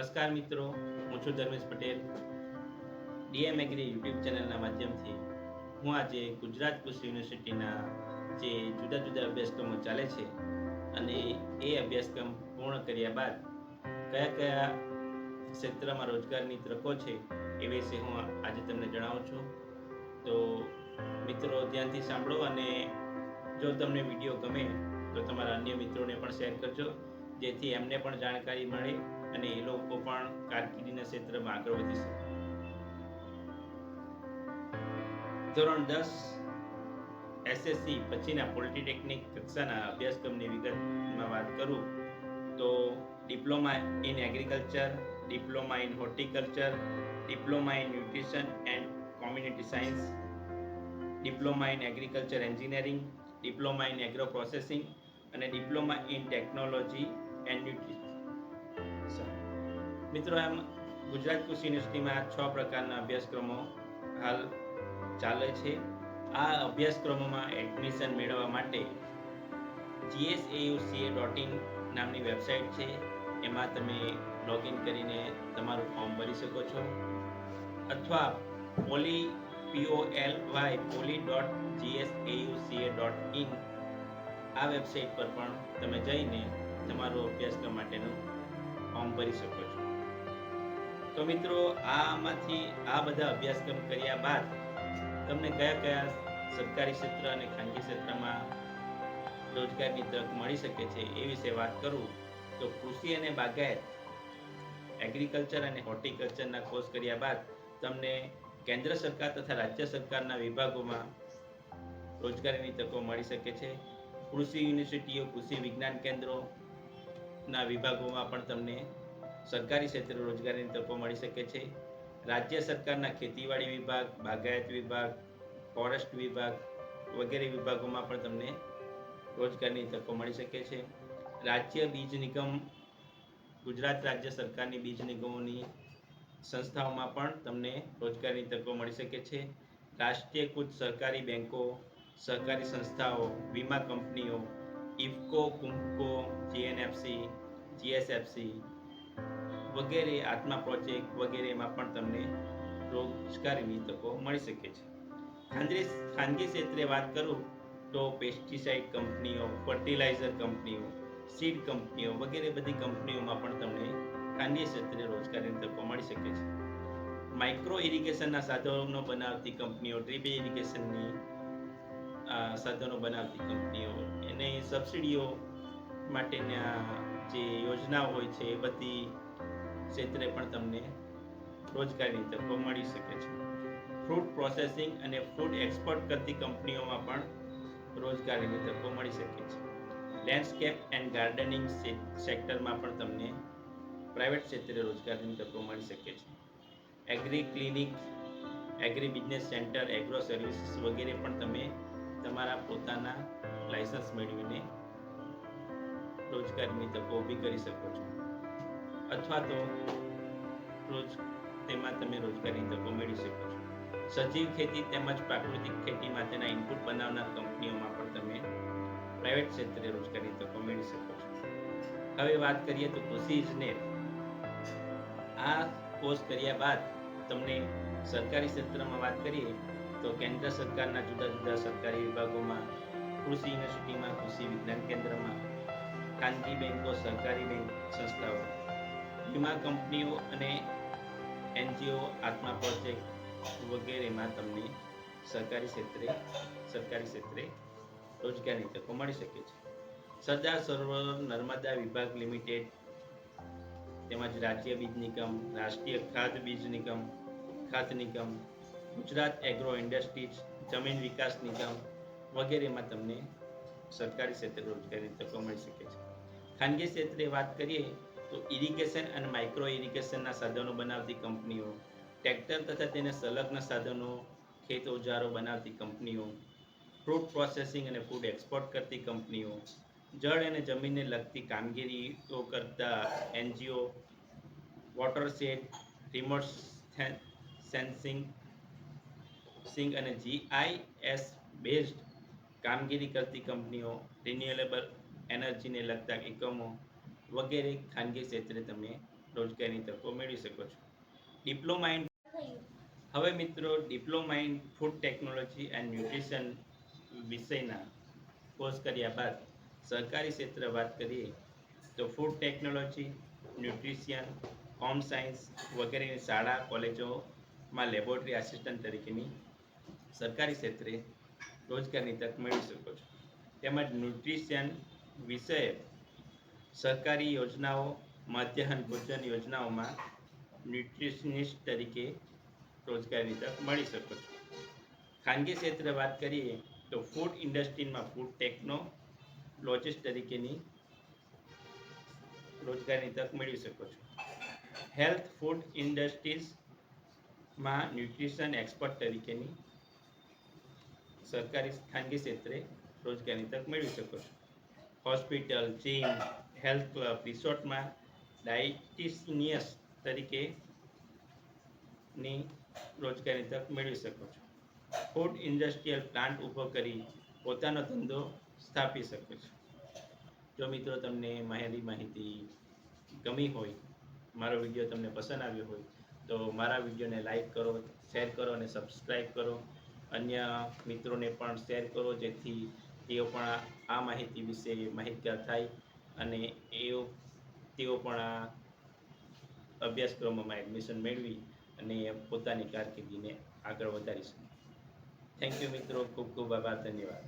નમસ્કાર મિત્રો, હું છું Dharmesh Patel. DM agri YouTube ચેનલના માધ્યમથી હું આજે ગુજરાત કૃષિ યુનિવર્સિટીના જે જુદા જુદા અભ્યાસક્રમો ચાલે છે અને એ અભ્યાસક્રમ પૂર્ણ કર્યા બાદ કયા કયા ક્ષેત્રમાં રોજગારની તકો છે એ વિશે હું આજે તમને જણાવું છું. તો મિત્રો ધ્યાનથી સાંભળો અને જો તમને વીડિયો ગમે તો તમારા અન્ય મિત્રોને પણ શેર કરજો, જેથી એમને પણ જાણકારી મળે અને એ લોકો પણ કારકિર્દીના ક્ષેત્રમાં આગળ વધી શકે. ધોરણ દસ એસએસસી પછીના પોલિટેકનિક કક્ષાના અભ્યાસક્રમની વિગતમાં વાત કરું તો diploma in agriculture, diploma in horticulture, diploma in nutrition and community science, diploma in agriculture engineering, diploma in agro processing અને diploma in technology and nutrition. મિત્રો, એમ ગુજરાત કૃષિ યુનિવર્સિટીમાં છ પ્રકારના અભ્યાસક્રમો હાલ ચાલે છે. આ અભ્યાસક્રમોમાં એડમિશન મેળવવા માટે જીએસએયુસીએ ડોટ ઇન નામની વેબસાઇટ છે. એમાં તમે લોગિન કરીને તમારું ફોર્મ ભરી શકો છો. અથવા poly PO L Y poly dot GSAUCA dot in આ વેબસાઇટ પર પણ તમે જઈને તમારો અભ્યાસક્રમ માટેનું ફોર્મ ભરી શકો છો. તો મિત્રો, આમાંથી આ બધા અભ્યાસક્રમ કર્યા બાદ તમને કયા કયા સરકારી ક્ષેત્ર અને ખાનગી ક્ષેત્રમાં રોજગારની તક મળી શકે છે એ વિશે વાત કરું, તો કૃષિ અને બાગાયત એગ્રીકલ્ચર અને હોર્ટિકલ્ચરના કોર્સ કર્યા બાદ તમને કેન્દ્ર સરકાર તથા રાજ્ય સરકારના વિભાગોમાં રોજગારીની તકો મળી શકે છે. કૃષિ યુનિવર્સિટીઓ, કૃષિ વિજ્ઞાન કેન્દ્રોના વિભાગોમાં પણ તમને સરકારી ક્ષેત્રે રોજગારીની તકો મળી શકે છે. રાજ્ય સરકારના ખેતીવાડી વિભાગ, બાગાયત વિભાગ, ફોરેસ્ટ વિભાગ વગેરે વિભાગોમાં પણ તમને રોજગારની તકો મળી શકે છે. રાજ્ય બીજ નિગમ, ગુજરાત રાજ્ય સરકારની બીજ નિગમોની સંસ્થાઓમાં પણ તમને રોજગારની તકો મળી શકે છે. રાષ્ટ્રીયકૃત સરકારી બેન્કો સહકારી સંસ્થાઓ, વીમા કંપનીઓ, ઇફકો, કુમ્કો, જીએનએફસી, જીએસએફસી વગેરે આત્મા પ્રોજેક્ટ વગેરેમાં પણ તમને રોજગારીની તકો મળી શકે છે. ખાનગી ખાનગી ક્ષેત્રે વાત કરું તો પેસ્ટિસાઇડ કંપનીઓ ફર્ટિલાઇઝર કંપનીઓ સીડ કંપનીઓ વગેરે બધી કંપનીઓમાં પણ તમને ખાનગી ક્ષેત્રે રોજગારીની તકો મળી શકે છે. માઇક્રો ઇરિગેશનના સાધનો બનાવતી કંપનીઓ ડ્રીપ ઇરિગેશનની સાધનો બનાવતી કંપનીઓ, એને સબસિડીઓ માટેના જે યોજનાઓ હોય છે એ બધી ક્ષેત્રે પણ તમને રોજગારીની તકો મળી શકે છે. ફ્રૂટ પ્રોસેસિંગ અને ફૂડ એક્સપોર્ટ કરતી કંપનીઓમાં પણ રોજગારીની તકો મળી શકે છે. લેન્ડસ્કેપ એન્ડ ગાર્ડનિંગ સેક્ટરમાં પણ તમને પ્રાઇવેટ ક્ષેત્રે રોજગારીની તકો મળી શકે છે. Agri clinic agri business centre agro services વગેરે પણ તમે તમારા પોતાના લાયસન્સ મેળવીને રોજગારીની તકો ઊભી કરી શકો છો. અથવા તો રોજ તેમાં તમે રોજગારી તકો મેળવી શકો છો. સજીવ ખેતી તેમજ પ્રાકૃતિક ખેતી માટેના ઇનપુટ બનાવનાર કંપનીઓમાં પણ તમે પ્રાઇવેટ ક્ષેત્રે રોજગારી તકો મેળવી શકો છો. હવે વાત કરીએ તો કૃષિ ઇજનેર. આ કોર્સ કર્યા બાદ તમને સરકારી ક્ષેત્રમાં વાત કરીએ તો કેન્દ્ર સરકારના જુદા જુદા સરકારી વિભાગોમાં, કૃષિ યુનિવર્સિટીમાં, કૃષિ વિજ્ઞાન કેન્દ્રમાં, ખાનગી બેંકો, સરકારી બેંક સંસ્થાઓ વીમા કંપનીઓ અને એનજીઓ આત્મા પ્રોજેક્ટ વગેરેમાં તમને સરકારી ક્ષેત્રે સરકારી ક્ષેત્રે રોજગારની તકો મળી શકે છે. સરદાર સરોવર નર્મદા વિભાગ લિમિટેડ તેમજ રાજ્ય બીજ નિગમ, રાષ્ટ્રીય ખાદ્ય બીજ નિગમ ખાત નિગમ, ગુજરાત એગ્રો ઇન્ડસ્ટ્રીઝ, જમીન વિકાસ નિગમ વગેરેમાં તમને સરકારી ક્ષેત્રે રોજગારી તકો મળી શકે છે. ખાનગી ક્ષેત્રે વાત કરીએ તો ઇરિગેશન અને માઇક્રો ઇરિગેશનના સાધનો બનાવતી કંપનીઓ, ટ્રેક્ટર તથા તેને સંલગ્ન સાધનો, ખેત ઓજારો બનાવતી કંપનીઓ, ફ્રૂટ પ્રોસેસિંગ અને ફૂડ એક્સપોર્ટ કરતી કંપનીઓ, જળ અને જમીનને લગતી કામગીરીઓ કરતા NGO watershed remote sensing, sing અને જીઆઈએસ બેઝડ કામગીરી કરતી કંપનીઓ રિન્યુએબલ એનર્જીને લગતા એકમો વગેરે ખાનગી ક્ષેત્રે તમે રોજગારીની તકો મેળવી શકો છો. ડિપ્લોમા ઇન હવે મિત્રો, diploma in food technology and nutrition વિષયના કોર્સ કર્યા બાદ સરકારી ક્ષેત્રે વાત કરીએ તો food technology nutritionist home science વગેરેની શાળા, કોલેજોમાં લેબોરેટરી આસિસ્ટન્ટ તરીકેની સરકારી ક્ષેત્રે રોજગારની તક મેળવી શકો છો. તેમજ ન્યુટ્રિશિયન વિષય સરકારી યોજનાઓ, મધ્યાહન ભોજન યોજનાઓમાં ન્યુટ્રિશનિસ્ટ તરીકે રોજગારની તક મળી શકો છો. ખાનગી ક્ષેત્રે વાત કરીએ તો ફૂડ ઇન્ડસ્ટ્રીમાં ફૂડ ટેકનોલોજીસ્ટ તરીકેની રોજગારની તક મેળવી શકો છો. હેલ્થ ફૂડ ઇન્ડસ્ટ્રીઝમાં ન્યુટ્રિશન એક્સપર્ટ તરીકેની સરકારી ખાનગી ક્ષેત્રે રોજગારની તક મેળવી શકો છો. હોસ્પિટલ, જીમ હેલ્થ ક્લબ રિસોર્ટમાં ડાયટિશિયસ તરીકે ની રોજગારી તક મેળવી શકો છો. ફૂડ ઇન્ડસ્ટ્રીયલ પ્લાન્ટ ઊભો કરી પોતાનો ધંધો સ્થાપી શકો છો. જો મિત્રો તમને માહિતી માહિતી ગમી હોય, મારો વીડિયો તમને પસંદ આવ્યો હોય, તો મારા વિડીયોને લાઈક કરો, શેર કરો અને સબસ્ક્રાઈબ કરો. અન્ય મિત્રોને પણ શેર કરો, જેથી તેઓ પણ આ માહિતી વિશે માહિતગાર થાય. અને એઓ તેઓ પણ આ અભ્યાસક્રમોમાં એડમિશન મેળવી અને પોતાની કારકિર્દીને આગળ વધારી શકે. થેન્ક યુ મિત્રો. ખૂબ ખૂબ આભાર. ધન્યવાદ.